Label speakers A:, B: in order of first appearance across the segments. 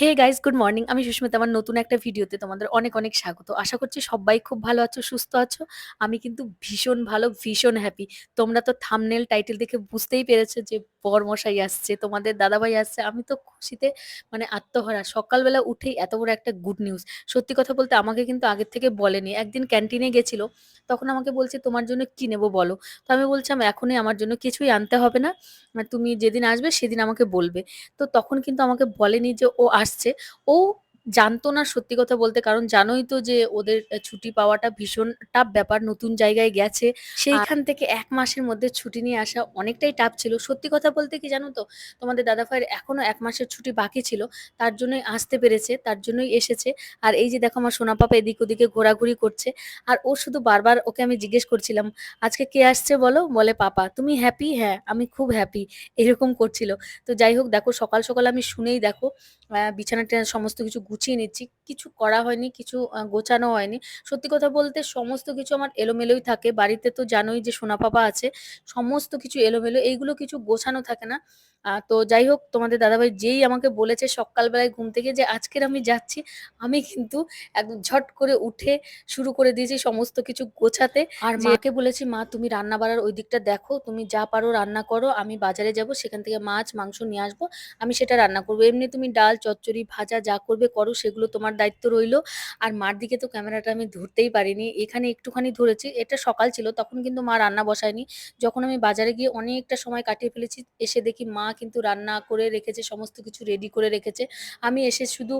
A: Hey guys good morning আমি সুস্মিতা, আমার নতুন একটা ভিডিওতে তোমাদের অনেক অনেক স্বাগত। আশা করছি সবাই খুব ভালো আছো, সুস্থ আছো। আমি কিন্তু ভীষণ ভালো, ভীষণ হ্যাপি তোমরা তো থামনেল টাইটেল দেখে বুঝতেই পেরেছ যে বর মশাই আসছে, তোমাদের দাদাভাই আসছে, আমি তো খুশিতে মানে আত্মহারা। সকালবেলা উঠেই এত বড় একটা গুড নিউজ সত্যি কথা বলতে আমাকে কিন্তু আগের থেকে বলেনি। একদিন ক্যান্টিনে গেছিল, তখন আমাকে বলছে, তোমার জন্য কি নেব বলো? তো আমি বলছিলাম, এখনই আমার জন্য কিছুই আনতে হবে না। তুমি যেদিন আসবে, সেদিন আমাকে বলবে। তো তখন কিন্তু আমাকে বলেনি যে ও আসছে। ও জানতো না সত্যি কথা বলতে কারণ জানোই তো যে ওদের ছুটি পাওয়াটা ভীষণ টাফ ব্যাপার। নতুন জায়গায় গেছে। সেইখান থেকে এক মাসের মধ্যে ছুটি নিয়ে আসা অনেকটাই টাফ ছিল। সত্যি কথা বলতে কি জানো তো? তোমাদের দাদা ভাইয়ের এখনও ১ মাসের ছুটি বাকি ছিল। তার জন্যই আসতে পেরেছে, তার জন্যই এসেছে। আর এই যে দেখো আমার সোনা পাপা এদিক ওদিকে ঘোরাঘুরি করছে। আর ও শুধু বারবার ওকে আমি জিজ্ঞেস করছিলাম, "আজকে কে আসছে বলো?" বলে, "পাপা।" "তুমি হ্যাপি?" "হ্যাঁ, আমি খুব হ্যাপি।" এরকম করছিল। তো যাই হোক দেখো সকাল, সকাল আমি শুনেই দেখো আ বিছানা-টিছানা সমস্ত কিছু গুছিয়ে নিচ্ছি। কিছু করা হয়নি, কিছু আ গোছানো হয়নি। সত্যি কথা বলতে সমস্ত কিছু আমার এলোমেলোই থাকে। বাড়িতে তো জানোই যে সোনা পাপা আছে। সমস্ত কিছু এলোমেলো। এইগুলো কিছু গোছানো থাকে না। আ তো যাই হোক তোমাদের দাদাভাই যেই আমাকে বলেছে সকালবেলায় ঘুম থেকে যে আজকের আমি যাচ্ছি, আমি কিন্তু একদম ঝট করে উঠে শুরু করে দিয়েছি সমস্ত কিছু গোছাতে। আর
B: যে
A: মাকে বলেছি, "মা তুমি রান্না বাড়ার ওই দিকটা দেখো। তুমি যা পারো রান্না করো। আমি বাজারে যাব। সেখান থেকে মাছ, মাংস নিয়ে আসব। আমি সেটা রান্না করব। এমনি তুমি ডাল, চচ্চড়ি, ভাজা যা করবে করো সেগুলো তোমার দায়িত্ব রইল। আর মার দিকে তো ক্যামেরাটা আমি ধরতেই পারিনি। এখানে একটুখানি ধরেছি। এটা সকাল ছিল তখন কিন্তু মা রান্না বসায়নি। যখন আমি বাজারে গিয়ে অনেকটা সময় কাটিয়ে ফেলেছি, এসে দেখি মা কিন্তু রান্না করে রেখেছে, সমস্ত কিছু রেডি করে রেখেছে। আমি এসে শুধু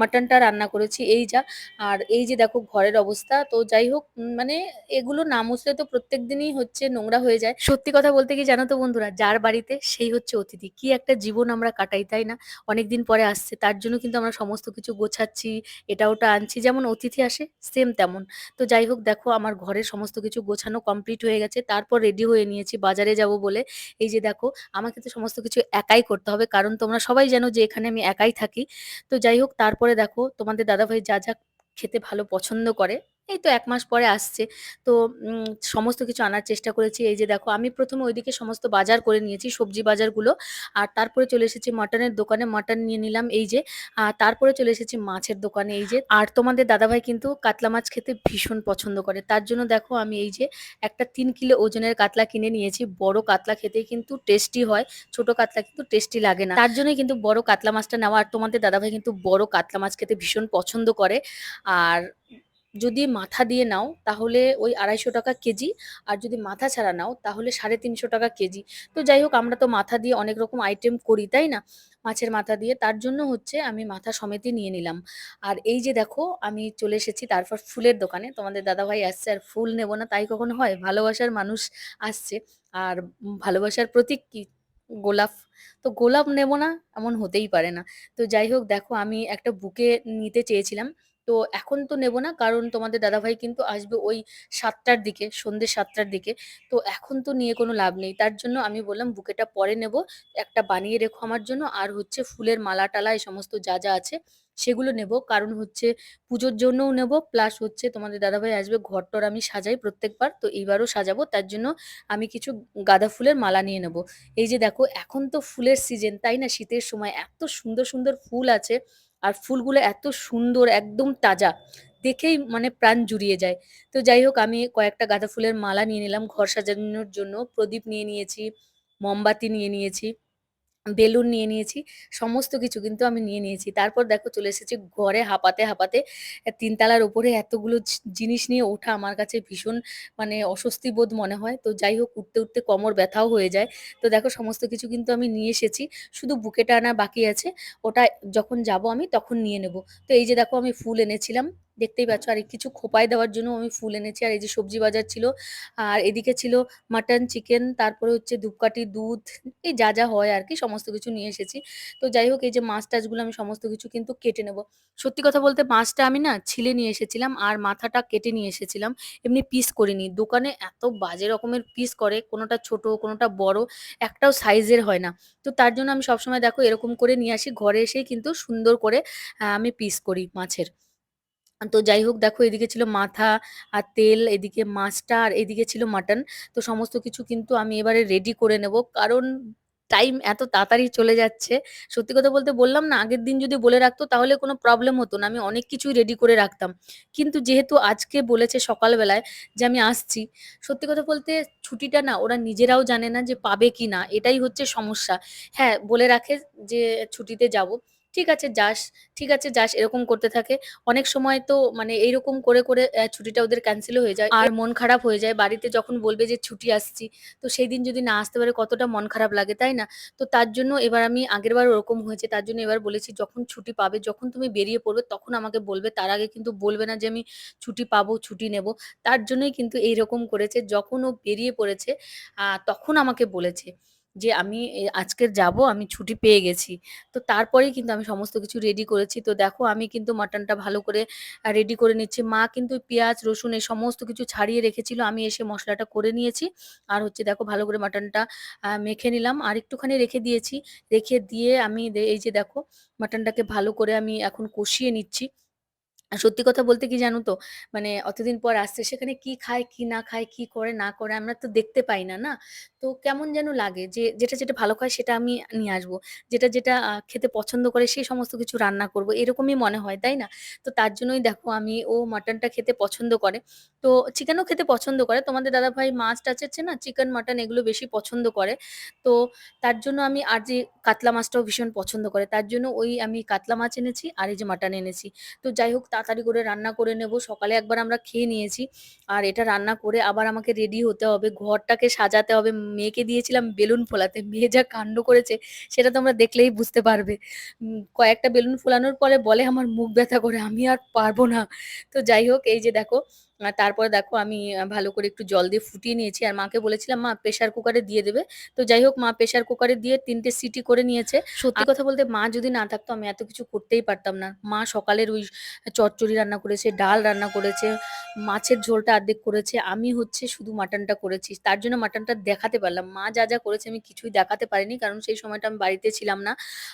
A: মাটনটা রান্না করেছি এই যা। আর এই যে দেখো ঘরের অবস্থা। তো যাই হোক মানে এগুলো না মুছলে তো প্রত্যেক দিনই হচ্ছে নোংরা হয়ে যায়। সত্যি কথা বলতে কি জানো তো বন্ধুরা? যার বাড়িতে সেই হচ্ছে অতিথি। কি একটা জীবন আমরা কাটাই, তাই না? অনেকদিন পরে আসছে তার জন্য কিন্তু আমরা সমস্ত কিছু গোছাচ্ছি, এটা ওটা আনছি। যেমন অতিথি আসে সেম তেমন। তো যাই হোক দেখো আমার ঘরের সমস্ত কিছু গোছানো কমপ্লিট হয়ে গেছে। তারপর রেডি হয়ে নিয়েছি বাজারে যাব বলে। এই যে দেখো আমাকে তো সমস্ত কিছু একাই করতে হবে। কারণ তোমরা সবাই জানো যে এখানে আমি একাই থাকি। তো যাই হোক তারপরে দেখো তোমাদের দাদাভাই যা, যা খেতে ভালো পছন্দ করে, এই তো এক মাস পরে আসছে। তো সমস্ত কিছু আনার চেষ্টা করেছি। এই যে দেখো আমি প্রথমে ওইদিকে সমস্ত বাজার করে নিয়েছি, সবজি বাজারগুলো। আর তারপরে চলে এসেছি মাটনের দোকানে, মাটন নিয়ে নিলাম এই যে। আ তারপরে চলে এসেছি মাছের দোকানে এই যে। আর তোমাদের দাদাভাই কিন্তু কাতলা মাছ খেতে ভীষণ পছন্দ করে। তার জন্য দেখো আমি এই যে একটা তিন কিলো ওজনের কাতলা কিনে নিয়েছি। বড় কাতলা খেতেই কিন্তু টেস্টি হয়। ছোট কাতলা কিন্তু টেস্টি লাগে না। তার জন্যই কিন্তু বড় কাতলা মাছটা নেওয়া। আর তোমাদের দাদাভাই কিন্তু বড় কাতলা মাছ খেতে ভীষণ পছন্দ করে। আর যদি মাথা দিয়ে নাও তাহলে ওই ৳২৫০ কেজি। আর যদি মাথা ছাড়া নাও তাহলে ৳৩৫০ কেজি। তো যাই হোক আমরা তো মাথা দিয়ে অনেক রকম আইটেম করি, তাই না? মাছের মাথা দিয়ে। তার জন্য হচ্ছে আমি মাথা সমেতই নিয়ে নিলাম। আর এই যে দেখো আমি চলে এসেছি তারপর ফুলের দোকানে। তোমাদের দাদাভাই আসছে আর ফুল নেব না তাই কখনো হয়? ভালোবাসার মানুষ আসছে। আর ভালোবাসার প্রতীক কি? গোলাপ। তো গোলাপ নেব না এমন হতেই পারে না। তো যাই হোক দেখো আমি একটা বুকে নিতে চেয়েছিলাম। তো এখন তো নেব না কারণ তোমাদের দাদাভাই কিন্তু আসবে ওই সাতটার দিকে, সন্ধ্যে সাতটার দিকে। তো এখন তো নিয়ে কোনো লাভ নেই। তার জন্য আমি বললাম বুকেটা পরে নেব। একটা বানিয়ে রেখো আমার জন্য। আর হচ্ছে ফুলের মালা-টালা এই সমস্ত যা, যা আছে সেগুলো নেব। কারণ হচ্ছে পুজোর জন্যও নেব প্লাস হচ্ছে তোমাদের দাদাভাই আসবে ঘর-টর আমি সাজাই প্রত্যেকবার। তো এইবারও সাজাবো। তার জন্য আমি কিছু গাঁদা ফুলের মালা নিয়ে নেব। এই যে দেখো এখন তো ফুলের সিজন, তাই না? শীতের সময় এত সুন্দর, সুন্দর ফুল আছে। আর ফুলগুলো এত সুন্দর একদম তাজা। দেখেই মানে প্রাণ জুড়িয়ে যায়। তো যাই হোক আমি কয়েকটা গাঁদা ফুলের মালা নিয়ে নিলাম ঘর সাজানোর জন্য। প্রদীপ নিয়ে নিয়েছি, মোমবাতি নিয়ে নিয়েছি। বেলুন নিয়ে নিয়েছি। সমস্ত কিছু কিন্তু আমি নিয়ে নিয়েছি। তারপর দেখো চলে এসেছি ঘরে হাঁপাতে, হাঁপাতে। তিনতলার ৩ তলার উপরে এতগুলো জিনিস নিয়ে ওঠা আমার কাছে ভীষণ মানে অস্বস্তি বোধ মনে হয়। তো যাই হোক উঠতে, উঠতে কোমর ব্যথাও হয়ে যায়। তো দেখো সমস্ত কিছু কিন্তু আমি নিয়ে এসেছি। শুধু বুকেটা আনা বাকি আছে। ওটা যখন যাব আমি তখন নিয়ে নেব। তো এই যে দেখো আমি ফুল এনেছিলাম। দেখতেই পাচ্ছ। আর কিছু খোঁপায় দেওয়ার জন্য আমি ফুল এনেছি। আর এই যে সবজি বাজার ছিল। আর এদিকে ছিল মাটন, চিকেন তারপরে হচ্ছে ধূপকাঠি, দুধ এই যা, যা হয় আর কি সমস্ত কিছু নিয়ে এসেছি। তো যাই হোক এই যে মাছ-টাছগুলো আমি সমস্ত কিছু কিন্তু কেটে নেব। সত্যি কথা বলতে মাছটা আমি না ছিলে নিয়ে এসেছিলাম আর মাথাটা কেটে নিয়ে এসেছিলাম। এমনি পিস করিনি। দোকানে এত বাজে রকমের পিস করে কোনোটা ছোট, কোনোটা বড়, একটাও সাইজের হয় না। তো তার জন্য আমি সবসময় দেখো এরকম করে নিয়ে আসি। ঘরে এসেই কিন্তু সুন্দর করে আমি পিস করি মাছের। তো যাই হোক দেখো এদিকে ছিল মাথা আর তেল, এদিকে মাছটা আর এদিকে ছিল মাটন। তো সমস্ত কিছু কিন্তু আমি এবারে রেডি করে নেব। কারণ টাইম এত তাড়াতাড়ি চলে যাচ্ছে। সত্যি কথা বলতে বললাম না আগের দিন যদি বলে রাখতো তাহলে কোনো প্রবলেম হতো না। আমি অনেক কিছুই রেডি করে রাখতাম। কিন্তু যেহেতু আজকে বলেছে সকালবেলায় যে আমি আসছি। সত্যি কথা বলতে ছুটিটা না ওরা নিজেরাও জানে না যে পাবে কি না এটাই হচ্ছে সমস্যা। হ্যাঁ, বলে রাখে যে ছুটিতে যাব। ঠিক আছে যাস, ঠিক আছে যাস এরকম করতে থাকে। অনেক সময় তো মানে এইরকম করে, করে ছুটিটা ওদের ক্যানসেলও হয়ে যায়। আর মন খারাপ হয়ে যায় বাড়িতে যখন বলবে যে ছুটি আসছি। তো সেই দিন যদি না আসতে পারে কতটা মন খারাপ লাগে, তাই না? তো তার জন্য এবার আমি আগেরবার ওরকম হয়েছে তার জন্য এবার বলেছি যখন ছুটি পাবে, যখন তুমি বেরিয়ে পড়বে তখন আমাকে বলবে। তার আগে কিন্তু বলবে না যে আমি ছুটি পাবো, ছুটি নেব। তার জন্যই কিন্তু এইরকম করেছে। যখন ও বেরিয়ে পড়েছে তখন আমাকে বলেছে যে, "আমি আজকের যাব, আমি ছুটি পেয়ে গেছি।" তো তারপরেই কিন্তু আমি সমস্ত কিছু রেডি করেছি। তো দেখো আমি কিন্তু মাটনটা ভালো করে রেডি করে নিচ্ছি। মা কিন্তু পেঁয়াজ, রসুন এই সমস্ত কিছু ছাড়িয়ে রেখেছিল। আমি এসে মশলাটা করে নিয়েছি। আর হচ্ছে দেখো ভালো করে মাটনটা মেখে নিলাম। আর একটুখানি রেখে দিয়েছি। রেখে দিয়ে আমি এই যে দেখো মাটনটাকে ভালো করে আমি এখন কষিয়ে নিচ্ছি। সত্যি কথা বলতে কি জানো তো? মানে অতদিন পর আসছে সেখানে কি খায়, কি না খায়, কি করে না করে আমরা তো দেখতে পাই না, না? তো কেমন যেন লাগে যে যেটা, যেটা ভালো খায় সেটা আমি নিয়ে আসব। যেটা, যেটা খেতে পছন্দ করে সেই সমস্ত কিছু রান্না করব। এরকমই মনে হয়, তাই না? তো তার জন্যই দেখো আমি ও মাটনটা খেতে পছন্দ করে। তো চিকেনও খেতে পছন্দ করে। তোমাদের দাদাভাই মাছ-টাছের চেয়ে না চিকেন, মাটন এগুলো বেশি পছন্দ করে। তো তার জন্য আমি আর যে কাতলা মাছটাও ভীষণ পছন্দ করে। তার জন্য ওই আমি কাতলা মাছ এনেছি আর এই যে মাটন এনেছি। তো যাই হোক তাড়াতাড়ি করে রান্না করে নেব। সকালে একবার আমরা খেয়ে নিয়েছি। আর এটা রান্না করে আবার আমাকে রেডি হতে হবে। ঘরটাকে সাজাতে হবে। মেয়েকে দিয়েছিলাম বেলুন ফোলাতে। মেয়ে যা কাণ্ড করেছে, সেটা তো আমরা দেখলেই বুঝতে পারবে। কয়েকটা বেলুন ফোলানোর পরে বলে আমার মুখ ব্যথা করে। আমি আর পারব না। তো যাই হোক, এই যে দেখো তারপরে দেখো আমি ভালো করে একটু জল দিয়ে ফুটিয়ে নিয়েছি। আর মাকে বলেছিলাম, "মা প্রেশার কুকারে দিয়ে দেবে।" তো যাই হোক মা প্রেশার কুকারে দিয়ে তিনটে সিটি করে নিয়েছে। সত্যি কথা বলতে মা যদি না থাকতো আমি এত কিছু করতেই পারতাম না। মা সকালের ওই চচ্চড়ি রান্না করেছে, ডাল রান্না করেছে, মাছের ঝোলটা অর্ধেক করেছে। আমি হচ্ছে শুধু মাটনটা করেছি। তার জন্য মাটনটা দেখাতে পারলাম। মা যা, যা করেছে আমি কিছুই দেখাতে পারিনি। কারণ সেই সময়টা আমি বাড়িতে ছিলাম না।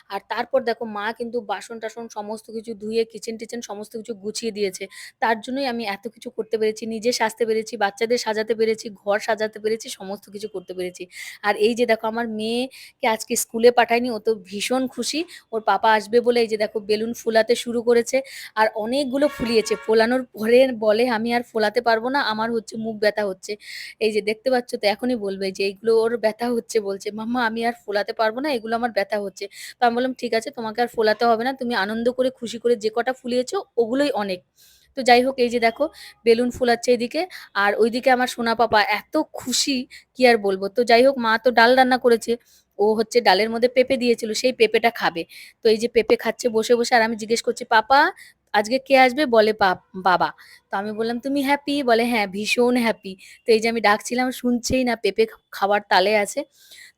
A: আর তারপর দেখো মা কিন্তু বাসন-টাসন সমস্ত কিছু ধুয়ে কিচেন-টিচেন সমস্ত কিছু গুছিয়ে দিয়েছে। তার জন্যই আমি এত কিছু করতে পেরেছি। নিজে সাজতে পেরেছি, বাচ্চাদের সাজাতে পেরেছি, ঘর সাজাতে পেরেছি, সমস্ত কিছু করতে পেরেছি। আর এই যে দেখো আমার মেয়েকে আজকে স্কুলে পাঠায়নি ও তো ভীষণ খুশি। ওর পাপা আসবে বলে এই যে দেখো বেলুন ফুলাতে শুরু করেছে। আর অনেকগুলো ফুলিয়েছে। ফোলানোর পরে বলে, "আমি আর ফোলাতে পারব না। আমার হচ্ছে মুখ ব্যথা হচ্ছে।" এই যে দেখতে পাচ্ছ তো এখনই বলবে যে, "এইগুলো ওর ব্যথা হচ্ছে" বলছে। "মাম্মা আমি আর ফোলাতে পারব না। এগুলো আমার ব্যথা হচ্ছে।" তো আমি বললাম, "ঠিক আছে তোমাকে আর ফোলাতে হবে না। তুমি আনন্দ করে খুশি করে যে কটা ফুলিয়েছো ওগুলোই অনেক।" তো যাই হোক এই যে দেখো বেলুন ফুলাচ্ছে এদিকে। আর ওইদিকে আমার সোনা পাপা এত খুশি কি আর বলব তো যাই হোক মা তো ডাল রান্না করেছে। ও হচ্ছে ডালের মধ্যে পেঁপে দিয়েছিল। সেই পেঁপেটা খাবে। তো এই যে পেঁপে খাচ্ছে বসে, বসে আর আমি জিজ্ঞেস করছি, "পাপা আজকে কে আসবে?" বলে, "বাপ বাবা।" তো আমি বললাম, "তুমি হ্যাপি?" বলে, "হ্যাঁ, ভীষণ হ্যাপি।" তো এই যে আমি ডাকছিলাম শুনছেই না পেঁপে খাবার তালে আছে।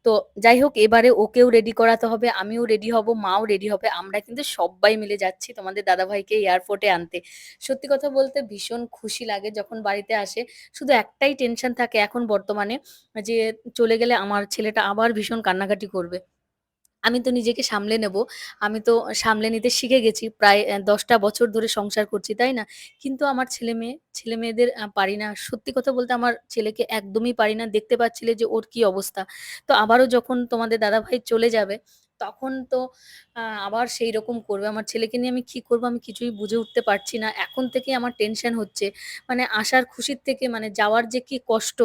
A: তো যাই হোক এবারে ওকেও রেডি করাতে হবে, আমিও রেডি হব, মাও রেডি হবে। আমরা কিন্তু সব্বাই মিলে যাচ্ছি তোমাদের দাদাভাইকে এয়ারপোর্টে আনতে। সত্যি কথা বলতে ভীষণ খুশি লাগে যখন বাড়িতে আসে। শুধু একটাই টেনশন থাকে এখন বর্তমানে যে চলে গেলে আমার ছেলেটা আবার ভীষণ কান্নাকাটি করবে। আমি তো নিজেকে সামলে নেব। আমি তো সামলে নিতে শিখে গেছি। প্রায় দশটা বছর ধরে সংসার করছি, তাই না? কিন্তু আমার ছেলে-মেয়ে, ছেলে-মেয়েদের আ পারি না। সত্যি কথা বলতে আমার ছেলেকে একদমই পারি না। দেখতে পাচ্ছিলে যে ওর কি অবস্থা। তো আবারও যখন তোমাদের দাদাভাই চলে যাবে, তখন তো আবার সেইরকম করবে। আমার ছেলেকে নিয়ে আমি কি করব আমি কিছুই বুঝে উঠতে পারছি না। এখন থেকেই আমার টেনশন হচ্ছে। মানে আসার খুশির থেকে মানে যাওয়ার যে কি কষ্ট,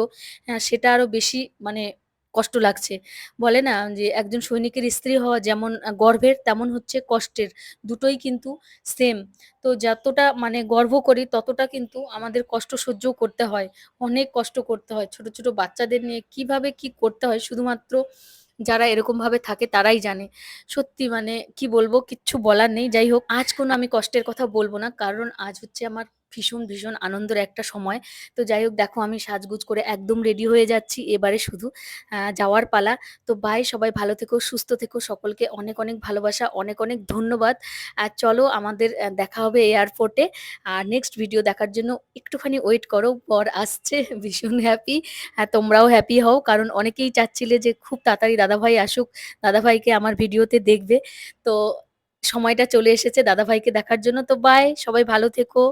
A: হ্যাঁ, সেটা আরও বেশি মানে কষ্ট লাগছে। বলে না যে একজন সৈনিকের স্ত্রী হওয়া যেমন আ গর্বের তেমন হচ্ছে কষ্টের। দুটোই কিন্তু সেম। তো যতটা মানে গর্ব করি ততটা কিন্তু আমাদের কষ্ট সহ্যও করতে হয়। অনেক কষ্ট করতে হয়। ছোট, ছোট বাচ্চাদের নিয়ে কীভাবে কি করতে হয় শুধুমাত্র যারা এরকমভাবে থাকে তারাই জানে। সত্যি মানে কি বলব কিচ্ছু বলার নেই। যাই হোক আজ কোনো আমি কষ্টের কথা বলব না। কারণ আজ হচ্ছে আমার ভীষণ, ভীষণ আনন্দের একটা সময়। তো যাই হোক দেখো আমি সাজগুজ করে একদম রেডি হয়ে যাচ্ছি। এবারে শুধু যাওয়ার পালা। তো বাই সবাই ভালো থেকো, সুস্থ থেকো। সকলকে অনেক, অনেক ভালোবাসা, অনেক, অনেক ধন্যবাদ। আর চলো আমাদের দেখা হবে এয়ারপোর্টে। আর নেক্সট ভিডিও দেখার জন্য একটুখানি ওয়েট করো। পর আসছে ভীষণ হ্যাপি। হ্যাঁ, তোমরাও হ্যাপি হও। কারণ অনেকেই চাচ্ছিলে যে খুব তাড়াতাড়ি দাদাভাই আসুক। দাদাভাইকে আমার ভিডিওতে দেখবে। তো সময়টা চলে এসেছে দাদাভাইকে দেখার জন্য। তো বাই সবাই ভালো থেকো।